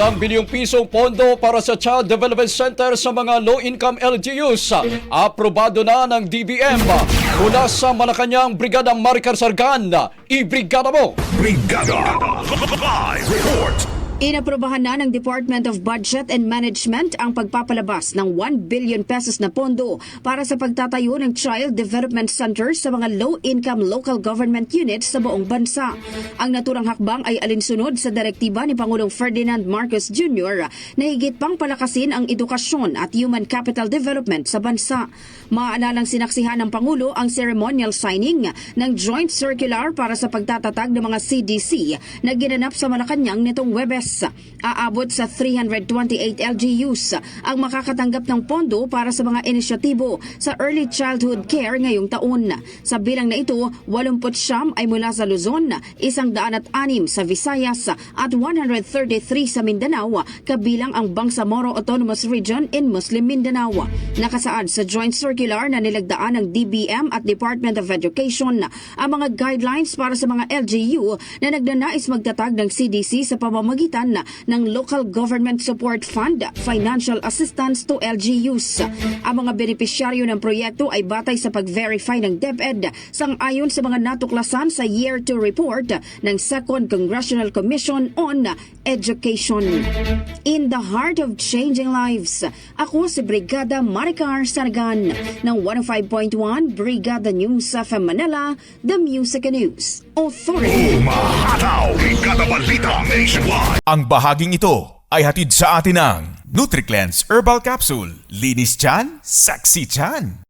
Isang bilyong pisong pondo para sa Child Development Center sa mga low-income LGUs. Aprobado na ng DBM. Mula sa Malacanang, Brigada Maricar Sargan. I-brigada mo! Brigada Live Report Inaprobahan na ng Department of Budget and Management ang pagpapalabas ng 1 billion pesos na pondo para sa pagtatayo ng Child Development Center sa mga low-income local government units sa buong bansa. Ang naturang hakbang ay alinsunod sa direktiba ni Pangulong Ferdinand Marcos Jr. na higit pang palakasin ang edukasyon at human capital development sa bansa. Maalalang sinaksihan ng Pangulo ang ceremonial signing ng Joint Circular para sa pagtatatag ng mga CDC na ginanap sa Malacanang nitong Webes. Aabot sa 328 LGUs ang makakatanggap ng pondo para sa mga inisyatibo sa early childhood care ngayong taon. Sa bilang na ito, 80 ay mula sa Luzon, 106 sa Visayas at 133 sa Mindanao kabilang ang Bangsamoro Autonomous Region in Muslim Mindanao. Nakasaad sa joint circular na nilagdaan ng DBM at Department of Education ang mga guidelines para sa mga LGU na nagnanais magtatag ng CDC sa pamamagitan ng Local Government Support Fund Financial Assistance to LGUs. Ang mga benepisyaryo ng proyekto ay batay sa pag-verify ng DepEd sang-ayon sa mga natuklasan sa Year 2 report ng Second Congressional Commission on Education. In the heart of changing lives, ako si Brigada Maricar Sargan ng 105.1 Brigada News of Manila, The Music News Authority. Umahataw Brigada Balita Nationwide Ang bahaging ito ay hatid sa atin ng NutriCleanse Herbal Capsule. Linis chan, sexy chan.